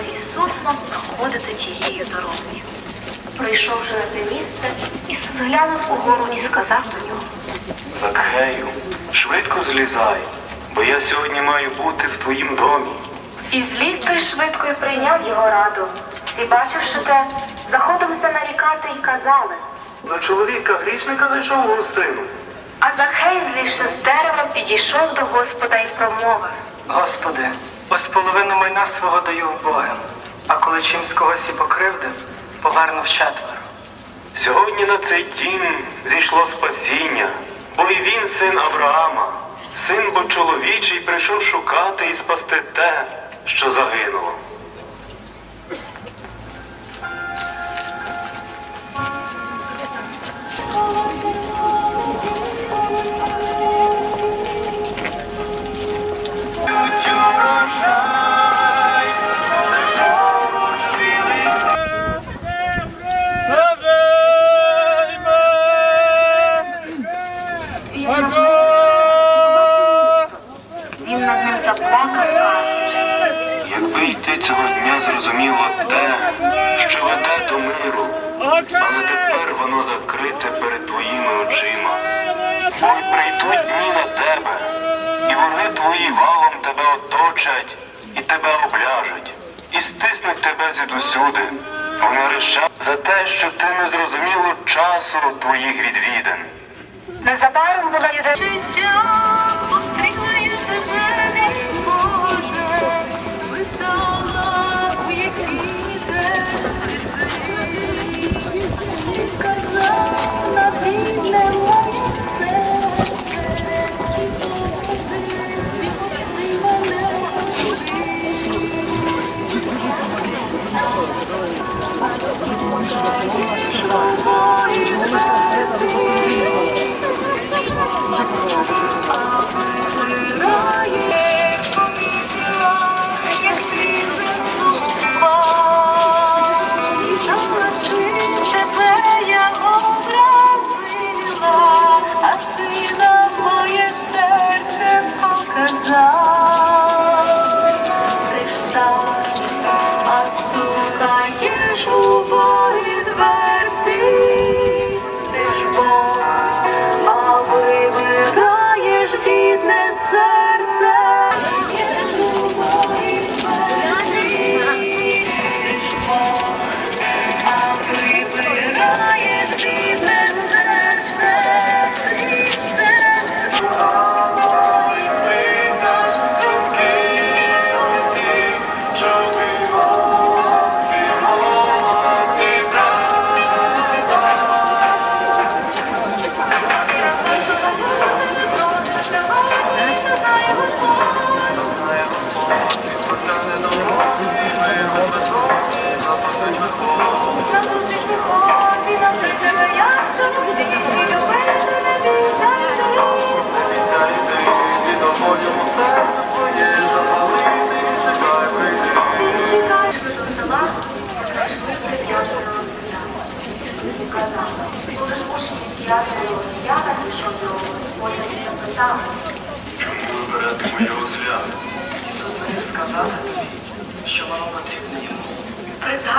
Ісус мав проходити тією дорогою. Прийшовши на те місце, Ісус глянув угору і сказав до нього. Закхею, швидко злізай, бо я сьогодні маю бути в твоїм домі. І зліз той швидко і прийняв його раду. І бачивши те, заходилися нарікати й казали. До чоловіка грішника зайшов гостину. А Захей, злізши з дерева, підійшов до Господа і промовив. Господи, ось половину майна свого даю Богом, а коли чимсь когось і покривдив, поверну четверо. Сьогодні на цей дім зійшло спасіння, бо і він син Авраама, син бо чоловічий прийшов шукати і спасти те, що загинуло. Зрозуміло те, що веде до миру, але тепер воно закрите перед твоїми очима. Бо прийдуть дні на тебе, і вони твої валом тебе оточать і тебе обляжуть, і стиснуть тебе звідусюди. Вони рещать за те, що ти не зрозуміло часу твоїх відвідин. Незабаром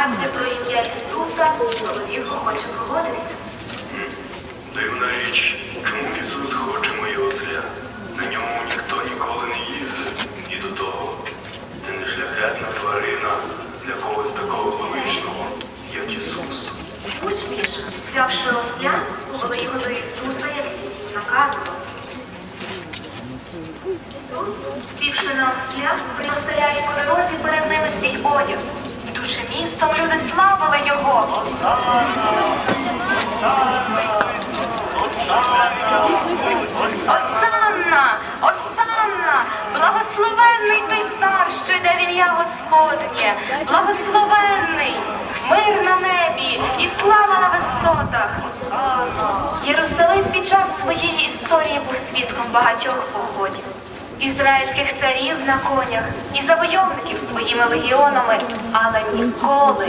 При згадці про ім'я Ісуса чоловік охоче погодився. Дивна річ, чому Ісус хоче мою осля? На ньому ніхто ніколи не їздив. І до того, це не шляхетна тварина для когось такого величного, як Ісус. Учні ж, взявши осля, повели його до Ісуса, як наказував. Ісус, сівши на осля, по дорозі перед Осанна! Осанна! Благословенний той цар, що йде в ім'я Господнє! Благословенний! Мир на небі і слава на висотах! Єрусалим під час своєї історії був свідком багатьох походів. Ізраїльських царів на конях і завойовників своїми легіонами, але ніколи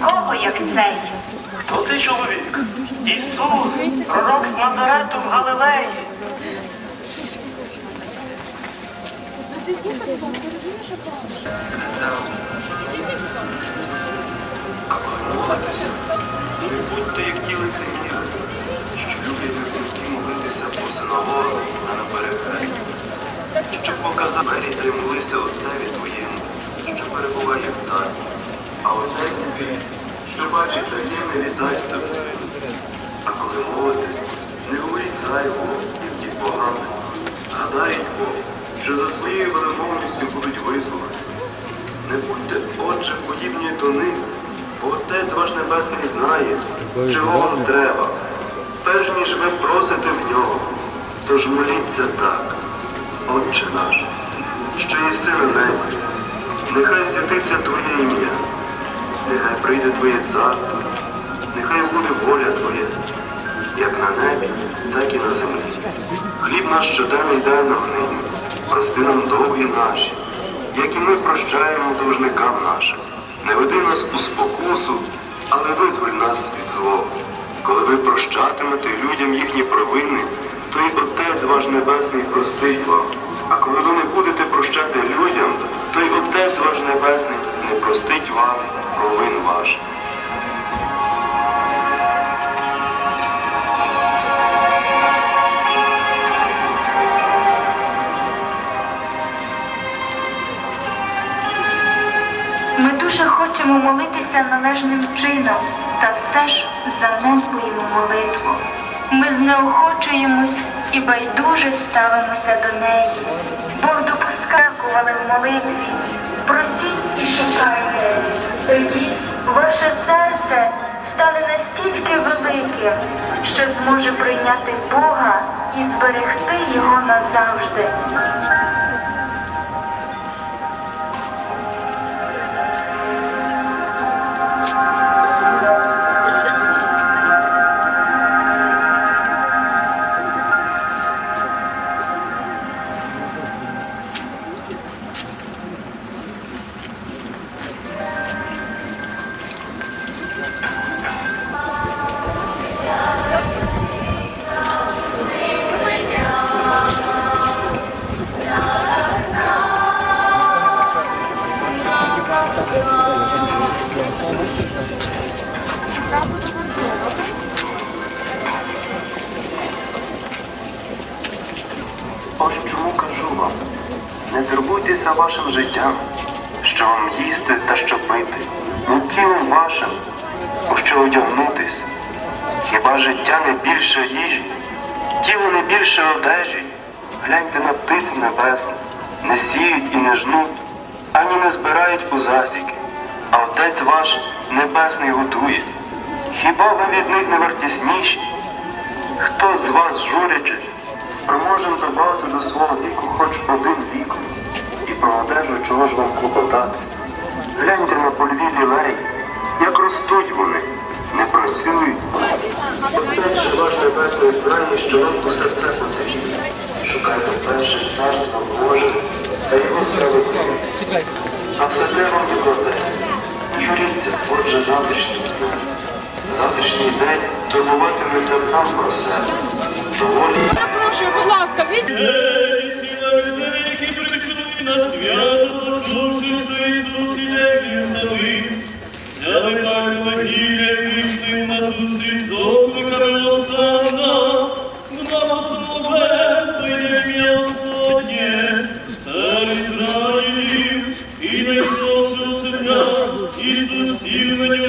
такого, як цей. Хто цей чоловік? Ісус, пророк з Назарету в Галилеї. Будьте як ті лицеміри, що люблять на сільські молитися по синагогах та на перехресті, щоб показати двері трималися отцеві твоєму, що перебуває в тані. А отець твій, що бачить таємне, віддасть тобі. А коли молитесь, не говоріть зайвого, як ті погано. Згадають Бог, що за своєю велемовністю будуть висловлені. Не будьте, отже, подібні до них, бо Отець ваш Небесний знає, чого вам треба, перш ніж ви просите в нього. Тож моліться так, Отче наш, що єси на небі, нехай святиться Твоє ім'я, нехай прийде Твоє царство, нехай буде воля Твоя, як на небі, так і на землі. Хліб наш щоденний дай нам нині, прости нам довгі наші, як і ми прощаємо должникам нашим. Не веди нас у спокусу, але визволь нас від злого. Коли ви прощатимете людям їхні провини, то й Отець ваш Небесний простить вам. А коли ви не будете прощати людям, то й Отець ваш Небесний не простить вам провин ваших. Хочемо молитися належним чином, та все ж занедбуємо молитву. Ми знеохочуємось і байдуже ставимося до неї. Бог допускакували в молитві. Просіть і шукайте. Тоді ваше серце стане настільки великим, що зможе прийняти Бога і зберегти його назавжди. Турбуйтеся вашим життям, що вам їсти та що пити, не тілом вашим, у що одягнутись. Хіба життя не більше їжі, тіло не більше одежі? Гляньте на птиць небесних, не сіють і не жнуть, ані не збирають у засіки, а Отець ваш небесний годує. Хіба ви від них не вартісніші? Хто з вас, журячись, спроможен добавити до свого віку хоч один вік, про одежу чого ж вам клопотати? Гляньте на польві лілей, як ростуть вони, не працюють. Отець же ваш небесний знає, що вам у серце потрібно. Шукайте перше царство Боже та його справедливість. А все те вам докладе. Журіться, отже, завтрашній день. Завтрашній день турбуватиметься сам про себе. Доволі Запрошую, будь ласка, від... на свято, почувши, що Ісус іде їм самим. Взяли пальмове гілля і вийшли на зустріч з окликами Осанна. Благословен той ім'я Господнє, цар Ізраїлів, і найшовши у земля, Ісус сів на нього,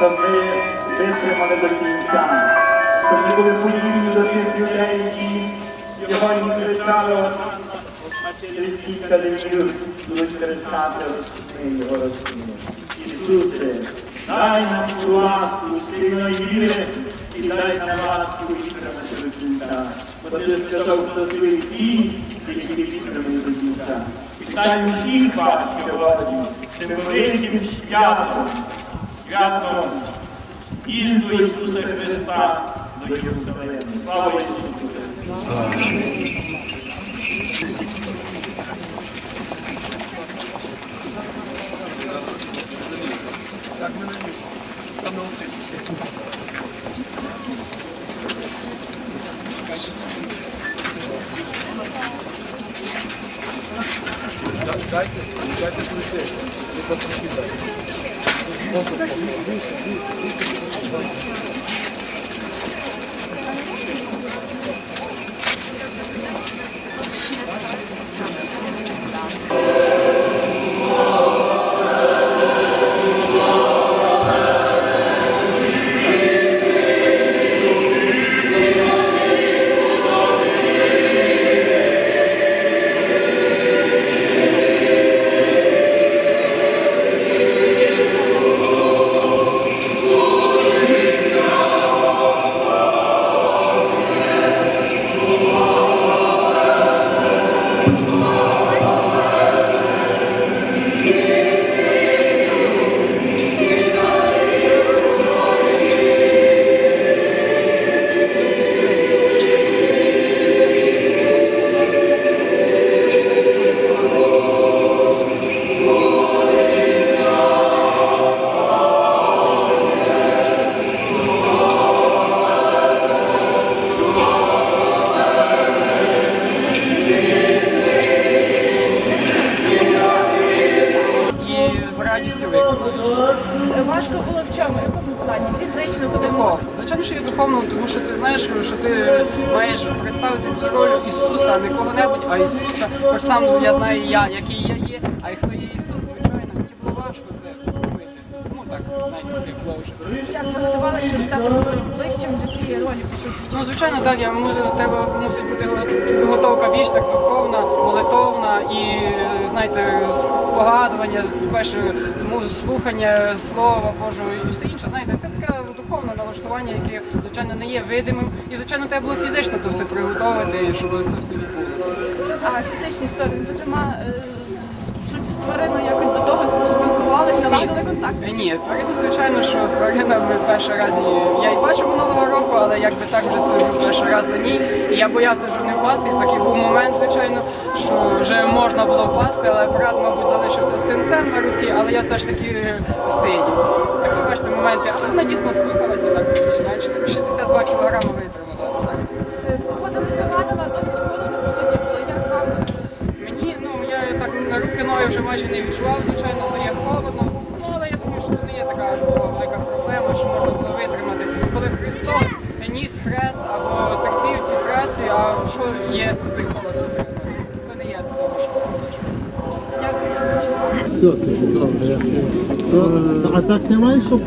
щоб ми витримали до кінця, щоб ми подібні до тих людей, які сьогодні кричали, а через кілька днів будуть кричати його розуміємо. Ісусе, дай нам цю ласку сильної віри і дай нам ласку витримати до кінця. Бо ти сказав, що ти ті, які витримали до кінця. Вітаю всіх вас сьогодні цим великим святом, святом їзду Ісуса Христа до Єрусалиму. Слава Ісусу Христу! І Спасибо. Ти маєш представити цю роль Ісуса, не кого-небудь, а Ісуса. Хоч сам я знаю я, який я є, а й хто є Ісус, звичайно, мені було важко це зробити. Тому так, навіть не було вже. Як ви готувалися, стати ближчим до цієї ролі? Ну, звичайно, так, я мусив, у тебе мусить бути го- підготовка більш так духовна, молитовна і, знаєте, погадування, перше, ну, слухання Слова Божого і все інше. Знаєте, це таке духовне налаштування, яке, звичайно, не є видимим. І, звичайно, треба було фізично то все приготувати, щоб це все відбулося. а фізичні сторони, зокрема, е, з- з якось спілкувалися, налагодили контакт. Е, Ні, тварина, звичайно, що тварина ми перший раз її. Я її бачив минулого року, але якби так вже сижу перший раз на ній. І я боявся вже не впасти. І такий був момент, звичайно, що вже можна було впасти, але апарат, мабуть, залишився з синцем на руці, але я все ж таки сидів. Як ви бачите, моменти, але вона дійсно слухалася так, більш-менш 62 кілограми витримала. Так. Погода не завадила, досить холодно, по суті, було. Як вам? Мені, ну я так на руки ноги вже майже не відчував, що є, то холод. То не я що холодно. Дякую. Все, добре. А так немає що